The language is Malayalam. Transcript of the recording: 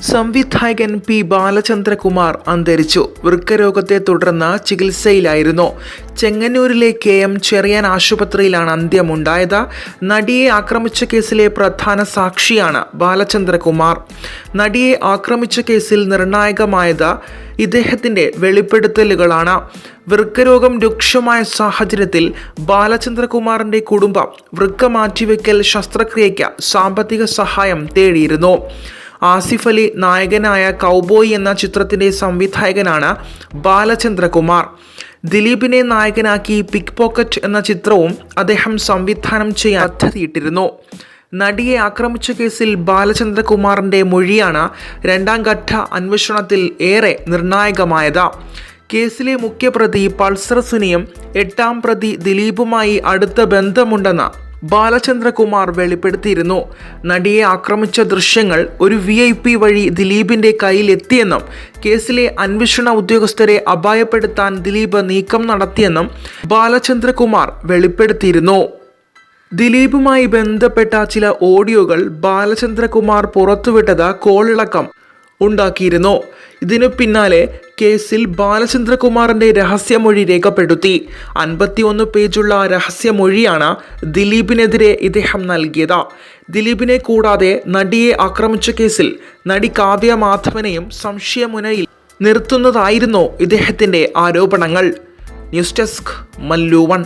സംവിധായകൻ പി ബാലചന്ദ്രകുമാർ അന്തരിച്ചു. വൃക്കരോഗത്തെ തുടർന്ന് ചികിത്സയിലായിരുന്നു. ചെങ്ങന്നൂരിലെ കെ എം ചെറിയാൻ ആശുപത്രിയിലാണ് അന്ത്യമുണ്ടായത്. നടിയെ ആക്രമിച്ച കേസിലെ പ്രധാന സാക്ഷിയാണ് ബാലചന്ദ്രകുമാർ. നടിയെ ആക്രമിച്ച കേസിൽ നിർണായകമായത് ഇദ്ദേഹത്തിന്റെ വെളിപ്പെടുത്തലുകളാണ്. വൃക്കരോഗം രൂക്ഷമായ സാഹചര്യത്തിൽ ബാലചന്ദ്രകുമാറിന്റെ കുടുംബം വൃക്ക മാറ്റിവെക്കൽ ശസ്ത്രക്രിയയ്ക്ക് സാമ്പത്തിക സഹായം തേടിയിരുന്നു. ആസിഫ് അലി നായകനായ കൗബോയ് എന്ന ചിത്രത്തിന്റെ സംവിധായകനാണ് ബാലചന്ദ്രകുമാർ. ദിലീപിനെ നായകനാക്കി പിക് പോക്കറ്റ് എന്ന ചിത്രവും അദ്ദേഹം സംവിധാനം ചെയ്യാൻ പദ്ധതിയിട്ടിരുന്നു. നടിയെ ആക്രമിച്ച കേസിൽ ബാലചന്ദ്രകുമാറിന്റെ മൊഴിയാണ് രണ്ടാം ഘട്ട അന്വേഷണത്തിൽ ഏറെ നിർണായകമായത്. കേസിലെ മുഖ്യപ്രതി പൾസർ സുനിയും എട്ടാം പ്രതി ദിലീപുമായി അടുത്ത ബന്ധമുണ്ടെന്ന് ബാലചന്ദ്രകുമാർ വെളിപ്പെടുത്തിയിരുന്നു. നടിയെ ആക്രമിച്ച ദൃശ്യങ്ങൾ ഒരു വി ഐ പി വഴി ദിലീപിന്റെ കയ്യിലെത്തിയെന്നും കേസിലെ അന്വേഷണ ഉദ്യോഗസ്ഥരെ അപായപ്പെടുത്താൻ ദിലീപ് നീക്കം നടത്തിയെന്നും ബാലചന്ദ്രകുമാർ വെളിപ്പെടുത്തിയിരുന്നു. ദിലീപുമായി ബന്ധപ്പെട്ട ചില ഓഡിയോകൾ ബാലചന്ദ്രകുമാർ പുറത്തുവിട്ടത് കോളിളക്കം ഉണ്ടാക്കിയിരുന്നു. ഇതിനു പിന്നാലെ കേസിൽ ബാലചന്ദ്രകുമാറിന്റെ രഹസ്യമൊഴി രേഖപ്പെടുത്തി. അൻപത്തിയൊന്ന് പേജുള്ള രഹസ്യമൊഴിയാണ് ദിലീപിനെതിരെ ഇദ്ദേഹം നൽകിയത്. ദിലീപിനെ കൂടാതെ നടിയെ ആക്രമിച്ച കേസിൽ നടി കാവ്യ മാധവനെയും സംശയമുനയിൽ നിർത്തുന്നതായിരുന്നു ഇദ്ദേഹത്തിന്റെ ആരോപണങ്ങൾ. News desk Mallu one.